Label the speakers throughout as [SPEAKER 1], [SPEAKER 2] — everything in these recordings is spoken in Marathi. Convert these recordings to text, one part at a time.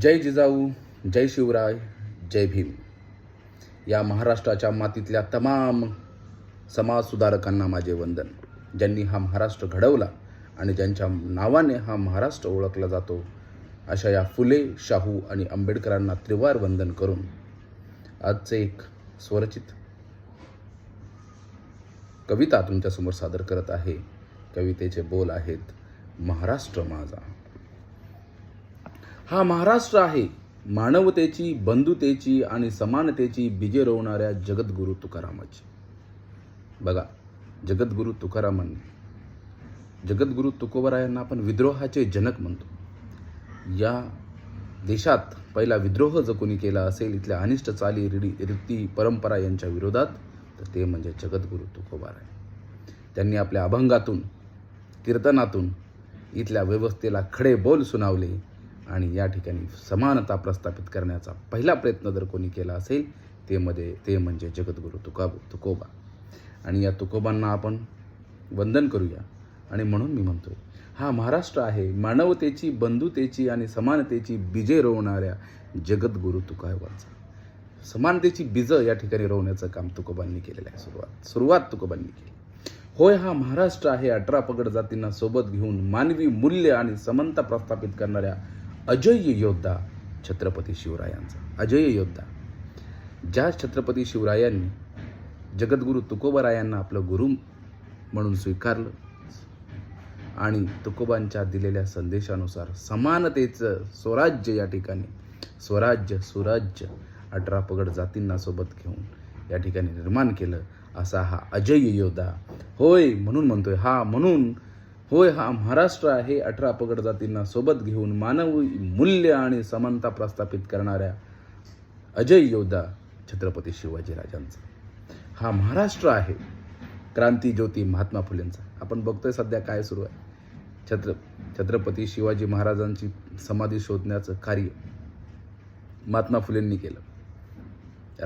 [SPEAKER 1] जय जिजाऊ जय शिवराय जय भीम. या महाराष्ट्राच्या मातीतल्या तमाम समाजसुधारकांना माझे वंदन. ज्यांनी हा महाराष्ट्र घडवला आणि ज्यांच्या नावाने हा महाराष्ट्र ओळखला जातो अशा या फुले शाहू आणि आंबेडकरांना त्रिवार वंदन करून आजचे एक स्वरचित कविता तुमच्यासमोर सादर करत आहे. कवितेचे बोल आहेत महाराष्ट्र माझा. हा महाराष्ट्र आहे. मानवतेची बंधुतेची आणि समानतेची बीजे रोवणाऱ्या जगद्गुरु तुकारामाची. बघा जगद्गुरु तुकारामांनी जगद्गुरु तुकोबरायांना आपण विद्रोहाचे जनक म्हणतो. या देशात पहिला विद्रोह जो कोणी केला असेल इथल्या अनिष्ट चाली रिडी रीती परंपरा यांच्या विरोधात तर ते म्हणजे जगद्गुरु तुकोबाराय. त्यांनी आपल्या अभंगातून कीर्तनातून इथल्या व्यवस्थेला खडे बोल सुनावले आणि या ठिकाणी समानता प्रस्थापित करण्याचा पहिला प्रयत्न जर कोणी केला असेल ते मध्ये ते म्हणजे जगद्गुरु तुका तुकोबा. आणि या तुकोबांना आपण वंदन करूया. आणि म्हणून मी म्हणतोय हा महाराष्ट्र आहे मानवतेची बंधुतेची आणि समानतेची बीजे रोवणाऱ्या जगद्गुरु तुकाबाचा समानतेची बीजं या ठिकाणी रोवण्याचं काम तुकोबांनी केलेलं आहे सुरुवात. सुरुवात तुकोबांनी केली. होय हा महाराष्ट्र आहे अठरा पगड जातींना सोबत घेऊन मानवी मूल्य आणि समानता प्रस्थापित करणाऱ्या अजय योद्धा छत्रपती शिवरायांचा. अजय योद्धा. ज्या छत्रपती शिवरायांनी जगद्गुरु तुकोबरायांना आपलं गुरु म्हणून स्वीकारलं आणि तुकोबांच्या दिलेल्या संदेशानुसार समानतेचं स्वराज्य या ठिकाणी स्वराज्य सुराज्य अठरा पगड जातींना सोबत घेऊन या ठिकाणी निर्माण केलं असा हा अजय योद्धा. होय म्हणून म्हणतोय. हा म्हणून होय हा महाराष्ट्र आहे अठरा पगड जातींना सोबत घेऊन मानवी मूल्य आणि समानता प्रस्थापित करणाऱ्या अजय योद्धा छत्रपती शिवाजीराजांचा हा महाराष्ट्र आहे क्रांती ज्योती महात्मा फुलेंचा. आपण बघतोय सध्या काय सुरू आहे. छत्र छत्रपती शिवाजी महाराजांची समाधी शोधण्याचं कार्य महात्मा फुलेंनी केलं.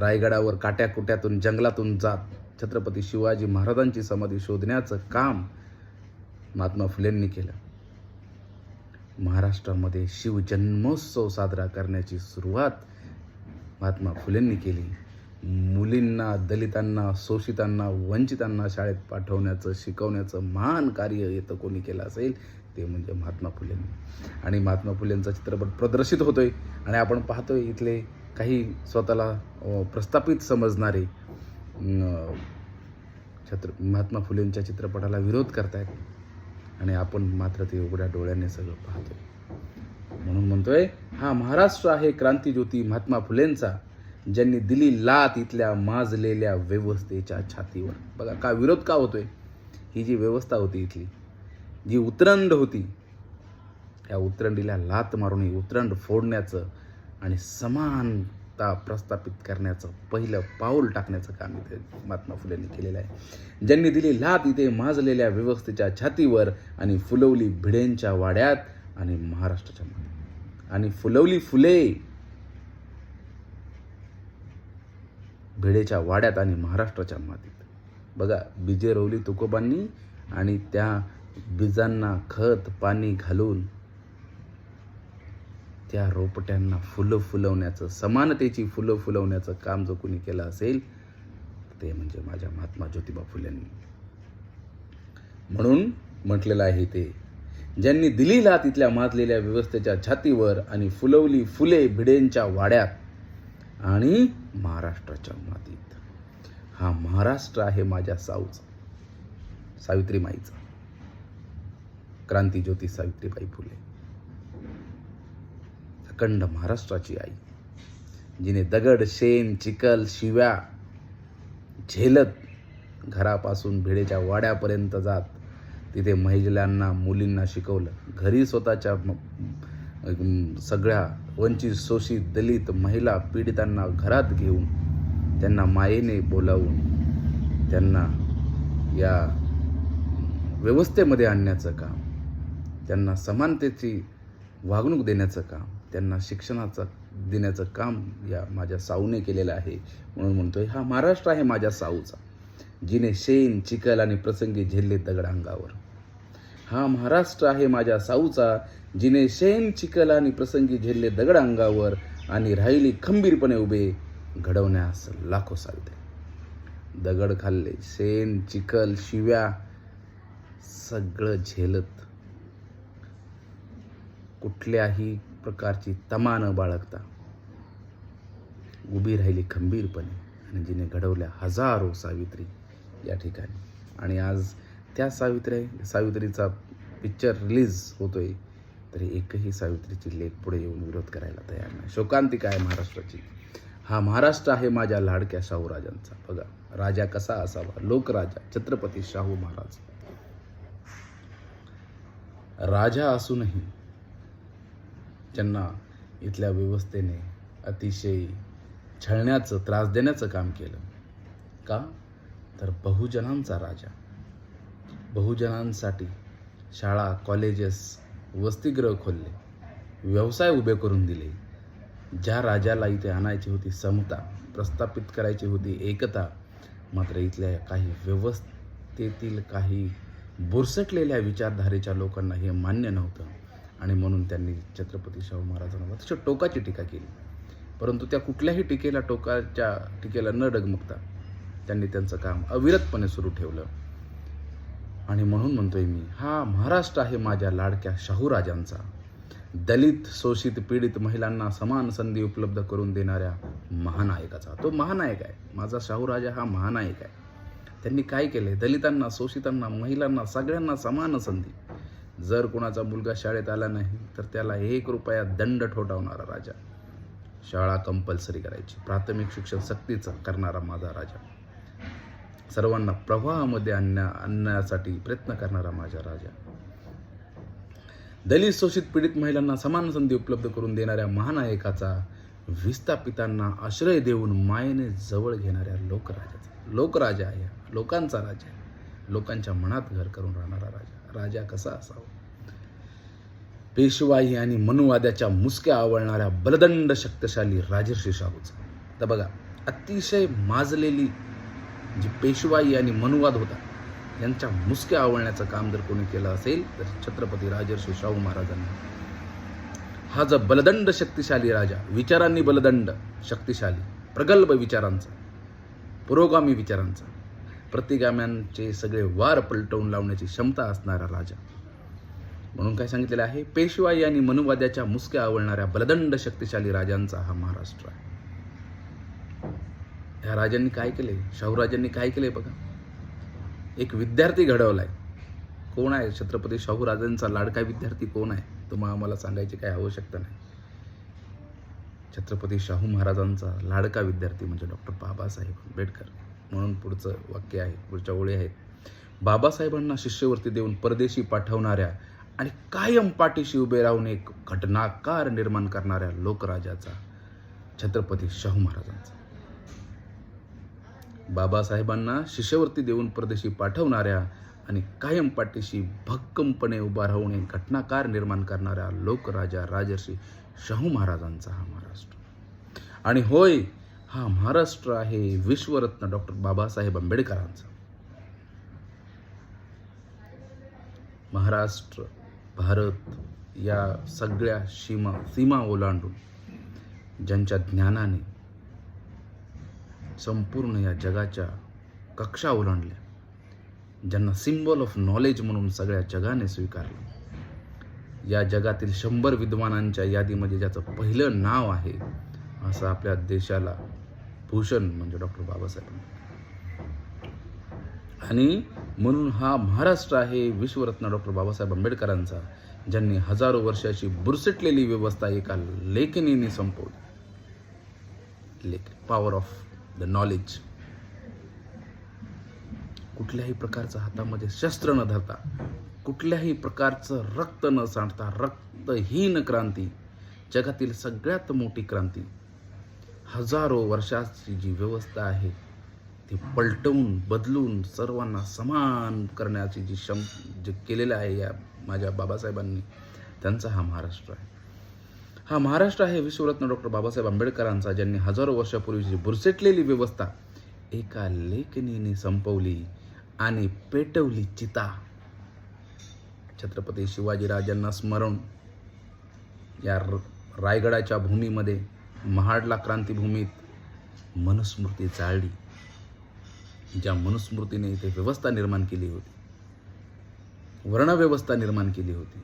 [SPEAKER 1] रायगडावर काट्याकुट्यातून जंगलातून जात छत्रपती शिवाजी महाराजांची समाधी शोधण्याचं काम महात्मा फुलेंनी केलं. महाराष्ट्रामध्ये शिवजन्मोत्सव साजरा करण्याची सुरुवात महात्मा फुलेंनी केली. मुलींना दलितांना शोषितांना वंचितांना शाळेत पाठवण्याचं शिकवण्याचं महान कार्य येतं कोणी केलं असेल ते म्हणजे महात्मा फुलेंनी. आणि महात्मा फुलेंचा चित्रपट प्रदर्शित होतोय आणि आपण पाहतोय इथले काही स्वतःला प्रस्थापित समजणारे छत्र महात्मा फुलेंच्या चित्रपटाला विरोध करतायत. आणि आपण मात्र ते उघड्या डोळ्याने सगळं पाहतोय. म्हणून म्हणतोय हा महाराष्ट्र आहे क्रांतीज्योती महात्मा फुलेंचा ज्यांनी दिली लात इथल्या माजलेल्या व्यवस्थेच्या छातीवर. बघा का विरोध का होतोय? ही जी व्यवस्था होती इथली जी उतरंड होती या उतरंडीला लात मारून ही उतरंड फोडण्याचं आणि समान समानता प्रस्थापित करण्याचं पहिलं पाऊल टाकण्याचं काम इथे महात्मा फुलेंनी केलेलं आहे. ज्यांनी दिली लात इथे माजलेल्या व्यवस्थेच्या छातीवर आणि फुलवली भिडेंच्या वाड्यात आणि महाराष्ट्राच्या मध्ये आणि फुलवली फुले भिडेच्या वाड्यात आणि महाराष्ट्राच्या मातीत. बघा बीजे रोवली तुकोबांनी आणि त्या बीजांना खत पाणी घालून त्या रोपट्यांना फुलं फुलवण्याचं समानतेची फुलं फुलवण्याचं काम जो कोणी केलं असेल ते म्हणजे माझ्या महात्मा ज्योतिबा फुलेंनी म्हणून म्हटलेलं आहे ते ज्यांनी दिलीला तिथल्या माजलेल्या व्यवस्थेच्या छातीवर आणि फुलवली फुले भिडेंच्या वाड्यात आणि महाराष्ट्राच्या मातीत. हा महाराष्ट्र आहे माझ्या साऊचा सावित्रीमाईचा क्रांती ज्योती सावित्रीबाई फुले. अखंड महाराष्ट्राची आई जिने दगड शेण चिखल शिव्या झेलत घरापासून भिडेच्या वाड्यापर्यंत जात तिथे महिलांना मुलींना शिकवलं. घरी स्वतःच्या सगळ्या वंचित शोषित दलित महिला पीडितांना घरात घेऊन त्यांना मायेने बोलावून त्यांना या व्यवस्थेमध्ये आणण्याचं काम त्यांना समानतेची वागणूक देण्याचं काम त्यांना शिक्षणाचं देण्याचं काम या माझ्या साऊने केलेलं आहे. म्हणून म्हणतोय हा महाराष्ट्र आहे माझ्या साऊचा. जिने शेण चिखल आणि प्रसंगी झेलले दगड अंगावर. हा महाराष्ट्र आहे माझ्या साऊचा. जिने शेण चिखल आणि प्रसंगी झेलले दगड अंगावर आणि राहिली खंबीरपणे उभे घडवण्यास लाखो सावित्रे दगड खाल्ले शेण चिखल शिव्या सगळं झेलत. कुठल्याही प्रकारची तमा न बाळगता उभी राहिली खंबीरपणे आणि जिने घडवल्या हजारो सावित्री या ठिकाणी. आणि आज त्या सावित्री सावित्रीचा पिक्चर रिलीज होतोय तरी एकही सावित्रीची लेख पुढे येऊन विरोध करायला तयार नाही. शोकांतिका आहे महाराष्ट्राची. हा महाराष्ट्र आहे माझ्या लाडक्या शाहूराजांचा. बघा राजा कसा असावा? लोकराजा छत्रपती शाहू महाराज. राजा असूनही ज्यांना इथल्या व्यवस्थेने अतिशय छळण्याचं त्रास देण्याचं काम केलं. का? तर बहुजनांचा राजा. बहुजनांसाठी शाळा कॉलेजेस वसतिगृह खोलले. व्यवसाय उभे करून दिले. ज्या राजाला इथे आणायची होती समता प्रस्थापित करायची होती एकता मात्र इथल्या काही व्यवस्थेतील काही बुरसटलेल्या विचारधारेच्या लोकांना हे मान्य नव्हतं. आणि म्हणून त्यांनी छत्रपती शाहू महाराजांवर तशा टोकाची टीका केली. परंतु त्या कुठल्याही टीकेला टोकाच्या टीकेला न डगमगता त्यांनी त्यांचं काम अविरतपणे सुरू ठेवलं. आणि म्हणून म्हणतोय मी हा महाराष्ट्र आहे माझ्या लाडक्या शाहूराजांचा दलित शोषित पीडित महिलांना समान संधी उपलब्ध करून देणाऱ्या महानायकाचा. तो महानायक आहे. माझा शाहूराजा हा महानायक आहे. त्यांनी काय केले दलितांना शोषितांना महिलांना सगळ्यांना समान संधी जर कुणाचा मुलगा शाळेत आला नाही तर त्याला एक रुपया दंड ठोठावणारा राजा. शाळा कंपल्सरी करायची. प्राथमिक शिक्षण सक्तीचं करणारा माझा राजा. सर्वांना प्रवाहामध्ये आणण्या आणण्यासाठी प्रयत्न करणारा माझा राजा. दलित शोषित पीडित महिलांना समान संधी उपलब्ध करून देणाऱ्या महानायकाचा विस्थापितांना आश्रय देऊन मायेने जवळ घेणाऱ्या लोकराजाचा लोकराजा आहे लोकांचा राजा लोकांच्या मनात घर करून राहणारा राजा. राजा कसा असावा? पेशवाई आणि मनुवाद्याच्या मुसक्या आवळणाऱ्या बलदंड शक्तिशाली राजर्षी शाहूचा. तर बघा अतिशय माजलेली जी पेशवाई आणि मनुवाद होता यांच्या मुसक्या आवळण्याचं काम जर कोणी केलं असेल तर छत्रपती राजर्षी शाहू महाराजांनी. हा जो बलदंड शक्तिशाली राजा विचारांनी बलदंड शक्तिशाली प्रगल्भ विचारांचा पुरोगामी विचारांचा प्रतिगाम्यांचे सगळे वार पलटवून लावण्याची क्षमता असणारा राजा. म्हणून काय सांगितलेलं आहे? पेशवाई आणि मनुवाद्याच्या मुसक्या आवळणाऱ्या बलदंड शक्तिशाली राजांचा हा महाराष्ट्र आहे. ह्या राजांनी काय केले? शाहूराजांनी काय केले बघा? एक विद्यार्थी घडवलाय. कोण आहे छत्रपती शाहूराजांचा लाडका विद्यार्थी? कोण आहे? तुम्हाला आम्हाला सांगायची काही आवश्यकता नाही. छत्रपती शाहू महाराजांचा लाडका विद्यार्थी म्हणजे डॉक्टर बाबासाहेब आंबेडकर. म्हणून पुढचं वाक्य आहे पुढच्या ओळी आहेत. बाबासाहेबांना शिष्यवृत्ती देऊन परदेशी पाठवणाऱ्या आणि कायम पाठीशी उभे राहून एक घटनाकार निर्माण करणाऱ्या लोकराजाचा छत्रपती शाहू महाराजांचा. बाबासाहेबांना शिष्यवृत्ती देऊन परदेशी पाठवणाऱ्या आणि कायम पाठीशी भक्कमपणे उभा राहून एक घटनाकार निर्माण करणाऱ्या लोकराजा राजर्षी शाहू महाराजांचा हा महाराष्ट्र. आणि होय हा महाराष्ट्र आहे विश्वरत्न डॉक्टर बाबासाहेब आंबेडकरांचा. महाराष्ट्र भारत या सगळ्या सीमा सीमा ओलांडून ज्यांच्या ज्ञानाने संपूर्ण या जगाच्या कक्षा ओलांडल्या ज्यांना सिम्बॉल ऑफ नॉलेज म्हणून सगळ्या जगाने स्वीकारलं या जगातील शंभर विद्वानांच्या यादीमध्ये ज्याचं पहिलं नाव आहे असं आपल्या देशाला भूषण म्हणजे डॉक्टर बाबासाहेब आणि म्हणून हा महाराष्ट्र आहे विश्वरत्न डॉक्टर बाबासाहेब आंबेडकरांचा ज्यांनी हजारो वर्षाची बुरसटलेली व्यवस्था एका लेखनीने संपवली. लेख पॉवर ऑफ द नॉलेज कुठल्याही प्रकारचं हातामध्ये शस्त्र न धरता कुठल्याही प्रकारचं रक्त न सांडता रक्तहीन क्रांती जगातील सगळ्यात मोठी क्रांती हजारो वर्षाची जी व्यवस्था आहे ती पलटवून बदलून सर्वांना समान करण्याची जी क्षम जे केलेलं आहे या माझ्या बाबासाहेबांनी त्यांचा हा महाराष्ट्र आहे. हा महाराष्ट्र आहे विश्वरत्न डॉक्टर बाबासाहेब आंबेडकरांचा ज्यांनी हजारो वर्षापूर्वीची बुरसेटलेली व्यवस्था एका लेखनीने संपवली आणि पेटवली चिता. छत्रपती शिवाजीराजांना स्मरण या र रायगडाच्या भूमीमध्ये महाडला क्रांतीभूमीत मनुस्मृती चाळली ज्या मनुस्मृतीने इथे व्यवस्था निर्माण केली होती वर्णव्यवस्था निर्माण केली होती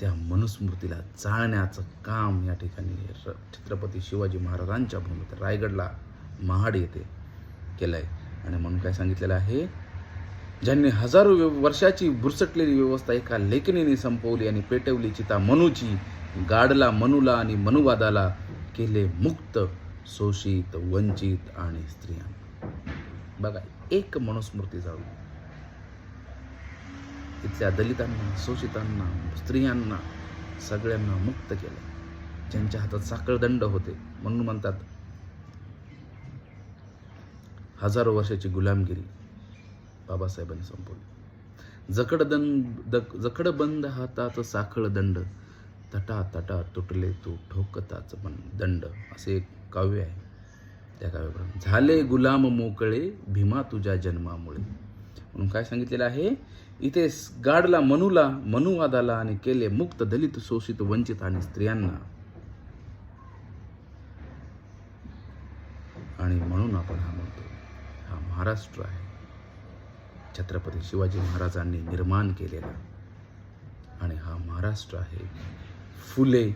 [SPEAKER 1] त्या मनुस्मृतीला चाळण्याचं काम या ठिकाणी छत्रपती शिवाजी महाराजांच्या भूमीत रायगडला महाड येथे केलं आहे आणि म्हणून काय सांगितलेलं आहे ज्यांनी हजारो वर्षाची भुरसटलेली व्यवस्था एका लेखणीने संपवली आणि पेटवली चिता मनूची गाडला मनूला आणि मनुवादाला केले मुक्त शोषित वंचित आणि स्त्रियांना. बघा एक मनुस्मृती जाऊ इथल्या दलितांना शोषितांना स्त्रियांना सगळ्यांना मुक्त केलं. ज्यांच्या हातात साखळदंड होते म्हणून म्हणतात हजारो वर्षाची गुलामगिरी बाबासाहेबांनी संपवली. जकडदंड जकडबंद हातात साखळदंड तटा तटा तुटले तू ठोकताच पण दंड. असे एक काव्य आहे त्या काव्याप्रमाणे. झाले गुलाम मोकळे भीमा तुझ्या जन्मामुळे. म्हणून काय सांगितलेलं आहे? इथे गाडला मनूला मनुवादाला आणि केले मुक्त दलित शोषित वंचित आणि स्त्रियांना. आणि म्हणून आपण हा म्हणतो हा महाराष्ट्र आहे. छत्रपती शिवाजी महाराजांनी निर्माण केलेला. आणि हा महाराष्ट्र आहे. फुले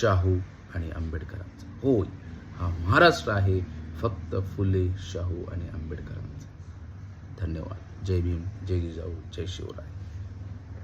[SPEAKER 1] शाहू आणि आंबेडकरांचा. होय हा महाराष्ट्र आहे फक्त फुले शाहू आणि आंबेडकरांचा. धन्यवाद. जय भीम जय जिजाऊ जय शिवराय.